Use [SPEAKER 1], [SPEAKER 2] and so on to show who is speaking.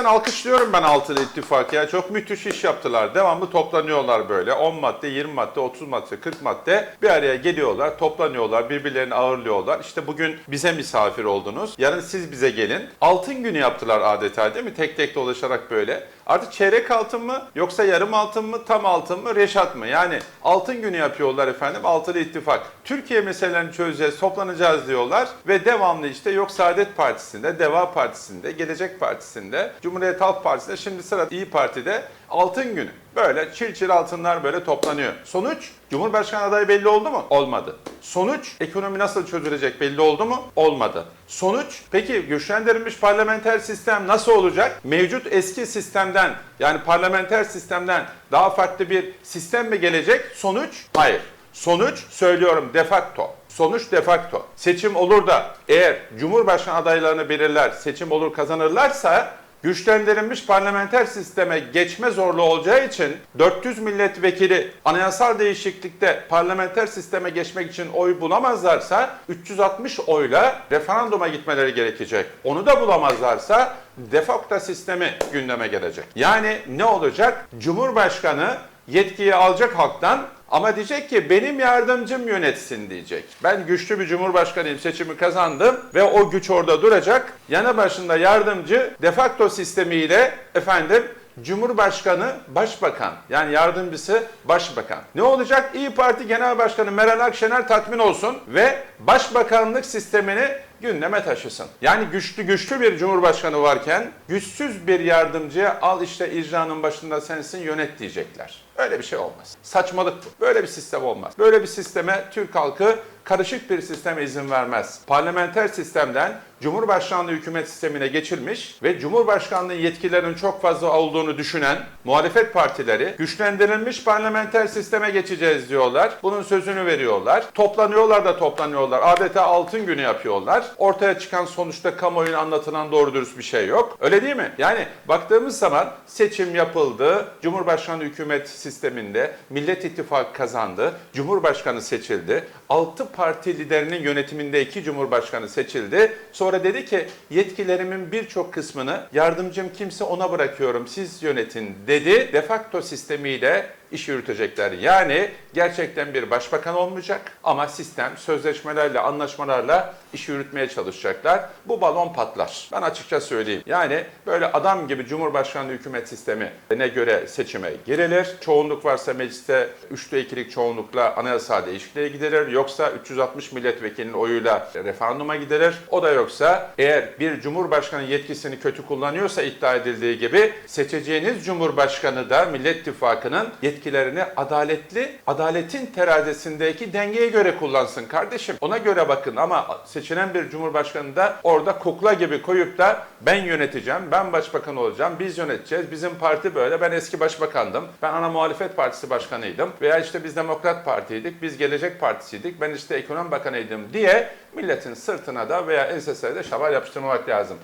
[SPEAKER 1] Ben alkışlıyorum ben Altılı İttifak ya. Çok müthiş iş yaptılar. Devamlı toplanıyorlar böyle. 10 madde, 20 madde, 30 madde, 40 madde bir araya geliyorlar, toplanıyorlar, birbirlerini ağırlıyorlar. İşte bugün bize misafir oldunuz. Yarın siz bize gelin. Altın günü yaptılar adeta değil mi? Tek tek dolaşarak böyle. Artık çeyrek altın mı yoksa yarım altın mı, tam altın mı, reşat mı? Yani altın günü yapıyorlar efendim. Altılı İttifak. Türkiye meselelerini çözeceğiz, toplanacağız diyorlar ve devamlı işte yok Saadet Partisi'nde, Deva Partisi'nde, Gelecek Partisi'nde, Cumhuriyet Halk Partisi'nde, şimdi sıra İyi Parti'de altın günü. Böyle çil çil altınlar böyle toplanıyor. Sonuç Cumhurbaşkanı adayı belli oldu mu? Olmadı. Sonuç ekonomi nasıl çözülecek belli oldu mu? Olmadı. Sonuç peki güçlendirilmiş parlamenter sistem nasıl olacak? Mevcut eski sistemden yani parlamenter sistemden daha farklı bir sistem mi gelecek? Sonuç hayır. Sonuç söylüyorum de facto. Sonuç de facto. Seçim olur da eğer Cumhurbaşkanı adaylarını belirler, seçim olur kazanırlarsa güçlendirilmiş parlamenter sisteme geçme zorluğu olacağı için 400 milletvekili anayasal değişiklikte parlamenter sisteme geçmek için oy bulamazlarsa 360 oyla referanduma gitmeleri gerekecek. Onu da bulamazlarsa de facto sistemi gündeme gelecek. Yani ne olacak? Cumhurbaşkanı yetkiyi alacak halktan ama diyecek ki benim yardımcım yönetsin diyecek. Ben güçlü bir cumhurbaşkanıyım seçimi kazandım ve o güç orada duracak. Yanı başında yardımcı de facto sistemiyle efendim Cumhurbaşkanı Başbakan yani yardımcısı Başbakan. Ne olacak? İyi Parti Genel Başkanı Meral Akşener tatmin olsun ve Başbakanlık sistemini gündeme taşısın. Yani güçlü güçlü bir cumhurbaşkanı varken güçsüz bir yardımcıya al işte icranın başında sensin yönet diyecekler. Öyle bir şey olmaz. Saçmalık bu. Böyle bir sistem olmaz. Böyle bir sisteme Türk halkı karışık bir sisteme izin vermez. Parlamenter sistemden Cumhurbaşkanlığı hükümet sistemine geçilmiş ve Cumhurbaşkanlığı yetkilerinin çok fazla olduğunu düşünen muhalefet partileri güçlendirilmiş parlamenter sisteme geçeceğiz diyorlar. Bunun sözünü veriyorlar. Toplanıyorlar da toplanıyorlar. Adeta altın günü yapıyorlar. Ortaya çıkan sonuçta kamuoyuna anlatılan doğru dürüst bir şey yok. Öyle değil mi? Yani baktığımız zaman seçim yapıldı. Cumhurbaşkanlığı hükümet sisteminde Millet İttifakı kazandı. Cumhurbaşkanı seçildi. 6 parti liderinin yönetiminde iki cumhurbaşkanı seçildi. Sonra dedi ki yetkilerimin birçok kısmını yardımcım kimse ona bırakıyorum siz yönetin dedi. De facto sistemiyle iş yürütecekler. Yani gerçekten bir başbakan olmayacak ama sistem sözleşmelerle, anlaşmalarla iş yürütmeye çalışacaklar. Bu balon patlar. Ben açıkça söyleyeyim. Yani böyle adam gibi Cumhurbaşkanlığı hükümet sistemi ne göre seçime girilir. Çoğunluk varsa mecliste 3'te 2'lik çoğunlukla anayasal değişikliğe gidilir. Yoksa 360 milletvekilinin oyuyla referanduma gidilir. O da yoksa eğer bir Cumhurbaşkanı yetkisini kötü kullanıyorsa iddia edildiği gibi seçeceğiniz Cumhurbaşkanı da Millet İttifakı'nın yetkilerini adaletli, adaletin terazisindeki dengeye göre kullansın kardeşim. Ona göre bakın ama seçilen bir Cumhurbaşkanı da orada kukla gibi koyup da ben yöneteceğim, ben başbakan olacağım, biz yöneteceğiz, bizim parti böyle, ben eski başbakandım, ben ana muhalefet partisi başkanıydım veya işte biz Demokrat Parti'ydik, biz Gelecek Partisi'ydik, ben işte ekonomi bakanıydım diye milletin sırtına da veya ensesine de şabar yapıştırmamak lazım.